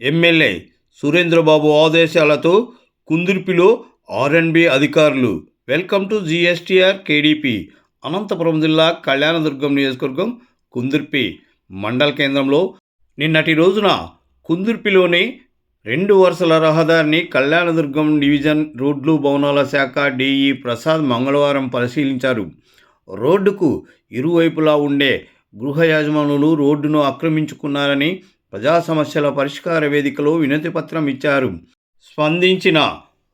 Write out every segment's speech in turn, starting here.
MLA Surendrababu ఆదేశాలతో కుందుర్పిలో RNB అధికారులు. Welcome to GSTR కేడిపి. అనంతపురం జిల్లా కళ్యాణదుర్గం నియోజకవర్గం కుందుర్పి మండల కేంద్రంలో నిన్నటి రోజున కుందుర్పిలోని రెండు వరుసల రహదారిని కళ్యాణదుర్గం డివిజన్ రోడ్లు భవనాల శాఖ డిఈ ప్రసాద్ మంగళవారం పరిశీలించారు. రోడ్డుకు ఇరువైపులా ఉండే గృహ యజమానులు రోడ్డును ఆక్రమించుకున్నారని ప్రజా సమస్యల పరిష్కార వేదికలో వినతి పత్రం ఇచ్చారు. స్పందించిన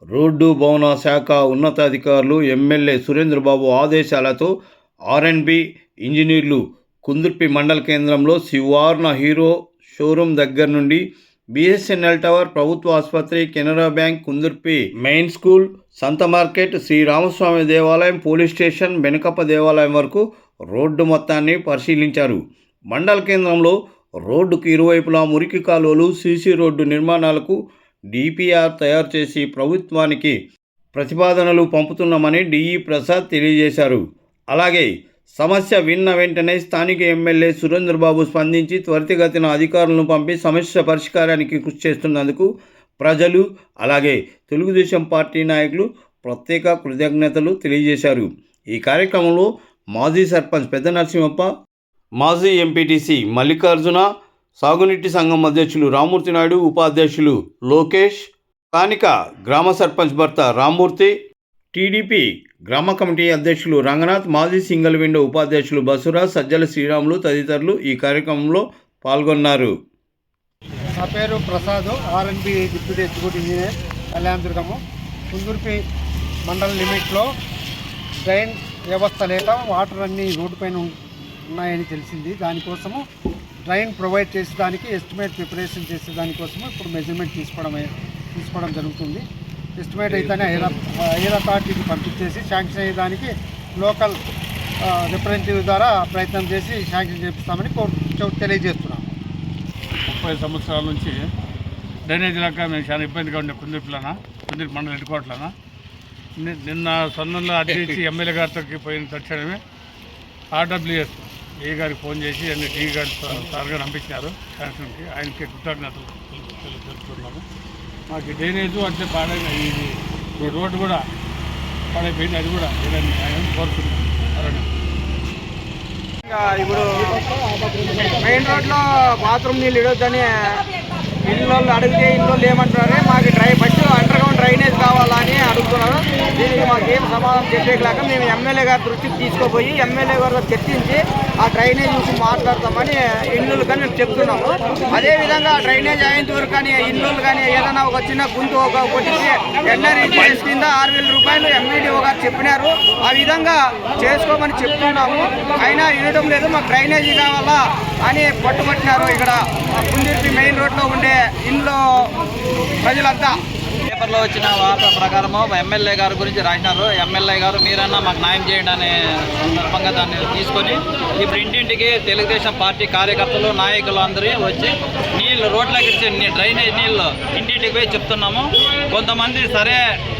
రోడ్డు భవన శాఖ ఉన్నతాధికారులు ఎమ్మెల్యే సురేంద్రబాబు ఆదేశాలతో ఆర్ఎన్బి ఇంజనీర్లు కుందుర్పి మండల కేంద్రంలో శివార్న హీరో షోరూం దగ్గర నుండి బిఎస్ఎన్ఎల్ టవర్ ప్రభుత్వ ఆసుపత్రి Canara bank Kundurpi main school సంత మార్కెట్ శ్రీ రామస్వామి దేవాలయం పోలీస్ స్టేషన్ బెనకప్ప దేవాలయం వరకు రోడ్డు మొత్తాన్ని పరిశీలించారు. మండల కేంద్రంలో రోడ్డుకు ఇరువైపులా మురికి కాలువలు సీసీ రోడ్డు నిర్మాణాలకు డిపిఆర్ తయారు చేసి ప్రభుత్వానికి ప్రతిపాదనలు పంపుతున్నామని డిఈ ప్రసాద్ తెలియజేశారు. అలాగే సమస్య విన్న వెంటనే స్థానిక ఎమ్మెల్యే సురేంద్రబాబు స్పందించి త్వరితగతిన అధికారులను పంపి సమస్య పరిష్కారానికి కృషి చేస్తున్నందుకు ప్రజలు అలాగే తెలుగుదేశం పార్టీ నాయకులు ప్రత్యేక కృతజ్ఞతలు తెలియజేశారు. ఈ కార్యక్రమంలో మాజీ సర్పంచ్ పెద్ద నరసింహప్ప మాజీ ఎంపీటీసీ మల్లికార్జున సాగునీటి సంఘం అధ్యక్షులు రామూర్తి నాయుడు ఉపాధ్యక్షులు లోకేష్ స్థానిక గ్రామ సర్పంచ్ భర్త రామ్మూర్తి టీడీపీ గ్రామ కమిటీ అధ్యక్షులు రంగనాథ్ మాజీ సింగిల్ విండో ఉపాధ్యక్షులు బసురాజ్ సజ్జల శ్రీరాములు తదితరులు ఈ కార్యక్రమంలో పాల్గొన్నారు. నా పేరు Prasad RNB deputy executive engineer Kalyanadurgam Kundurpi మండల లిమిట్లో డ్రైన్ వ్యవస్థ లేక వాటర్ అన్నీ రోడ్డు పైన ఉన్నాయని తెలిసింది. దానికోసము డ్రైన్ ప్రొవైడ్ చేసేదానికి ఎస్టిమేట్ ప్రిపరేషన్ చేసే దానికోసము ఇప్పుడు మెజర్మెంట్ తీసుకోవడం తీసుకోవడం జరుగుతుంది. ఎస్టిమేట్ అయితేనే ఎయిర్ ఎయిర్ అథారిటీకి పంపించేసి శాంక్షన్ అయ్యేదానికి లోకల్ రిప్రజెంటేటివ్ ద్వారా ప్రయత్నం చేసి శాంక్షన్ చేపిస్తామని కోరు తెలియజేస్తున్నాం. ముప్పై సంవత్సరాల నుంచి డ్రైనేజ్ లేక మేము చాలా ఇబ్బందిగా ఉండే కుందిరిపిలన కుందిరి మండలం హెడ్కోట్లన నిన్న సొంతంలో అడ్డు ఇచ్చి ఎమ్మెల్యే గారితో పోయిన తక్షణమే ఆర్డబ్ల్యూఎస్ ఏ గారికి ఫోన్ చేసి అన్ని టీ గారి సార్ గారు పంపించినారు. శాంక్షన్కి ఆయనకి కృతజ్ఞతలు తెలుపుతున్నాము. మాకు డ్రైనేజ్ అంటే పాడైన ఇది ఈ రోడ్డు కూడా పాడైపోయింది. అది కూడా ఏదైనా ఆయన కోరుతున్నాం ఇంకా ఇప్పుడు మెయిన్ రోడ్లో బాత్రూమ్ నీళ్ళు ఇడొద్దని ఇల్లు అడిగితే ఇల్లు ఏమంటున్నారే మాకు dry first underground drainage కావాలని అడుగుతున్నారు దీనికి మాకు ఏం సమాధానం చెప్పేయలేక మేము ఎమ్మెల్యే గారి దృష్టికి తీసుకుపోయి ఎమ్మెల్యే గారితో చర్చించి ఆ డ్రైనేజ్ చూసి మాట్లాడతామని ఇల్లులు కానీ మేము చెప్తున్నాము. అదేవిధంగా ఆ డ్రైనేజ్ అయ్యేంత వరకు కానీ ఇల్లు కానీ ఏదైనా ఒక చిన్న గుంతు ఒక కొట్టించి ఎన్ఆర్ఈటీఎస్ కింద ఆరు వేల రూపాయలు ఎంఈడిఓ గారు చెప్పినారు. ఆ విధంగా చేసుకోమని చెప్తున్నాము. అయినా వినడం లేదు మాకు డ్రైనేజీ కావాలా అని పట్టుబట్టినారు ఇక్కడ. కుందిర్పి మెయిన్ రోడ్లో ఉండే ఇంట్లో ప్రజలంతా. పేపర్లో వచ్చిన వార్త ప్రకారము ఎమ్మెల్యే గారి గురించి రాసినారు. ఎమ్మెల్యే గారు మీరన్నా మాకు న్యాయం చేయండి అనే సందర్భంగా దాన్ని తీసుకొని ఇప్పుడు ఇంటింటికి తెలుగుదేశం పార్టీ కార్యకర్తలు నాయకులు అందరూ వచ్చి నీళ్ళు రోడ్లకి ఇచ్చే డ్రైనేజ్ నీళ్ళు ఇంటింటికి పోయి చెప్తున్నాము. కొంతమంది సరే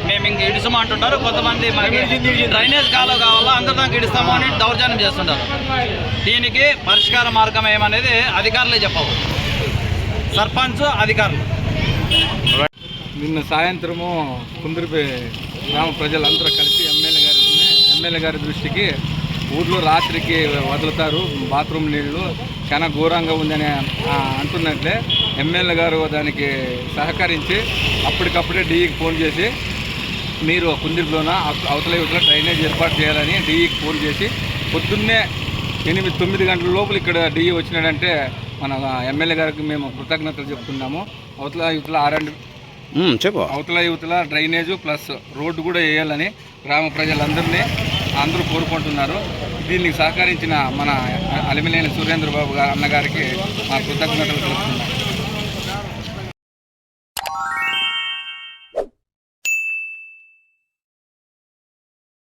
మేము ఇంక ఇడుసమంటుంటారు కొంతమంది మాకు డ్రైనేజ్ కాలువ కావాలా అందరూ దానికి ఇడుస్తాము అని దౌర్జన్యం చేస్తుంటారు. దీనికి పరిష్కార మార్గం ఏమనేది అధికారులే చెప్పవు. సర్పంచ్ అధికారులు. నిన్న సాయంత్రము కుందరిపై గ్రామ ప్రజలందరూ కలిసి ఎమ్మెల్యే గారి ఎమ్మెల్యే గారి దృష్టికి ఊర్లో రాత్రికి వదులుతారు బాత్రూమ్ నీళ్ళు. చాలా ఘోరంగా ఉందని అంటున్నట్లే ఎమ్మెల్యే గారు దానికి సహకరించి అప్పటికప్పుడే డీఈకి ఫోన్ చేసి మీరు కుందిరిలోన అవతల ఇవతల డ్రైనేజ్ ఏర్పాటు చేయాలని డీఈకి ఫోన్ చేసి పొద్దున్నే ఎనిమిది తొమ్మిది గంటల లోపల ఇక్కడ డిఈ వచ్చినాడంటే మన ఎమ్మెల్యే గారికి మేము కృతజ్ఞతలు చెప్తున్నాము. అవతల ఇవతల ఆర్ఎండ్ చెప్పు. అవతల యువతల డ్రైనేజు ప్లస్ రోడ్డు కూడా వేయాలని గ్రామ ప్రజలందరినీ అందరూ కోరుకుంటున్నారు. దీనికి సహకరించిన మన అలిమిలేని సురేంద్ర బాబు గారు అన్నగారికి మా కృతజ్ఞతలు తెలుపుతున్నాం.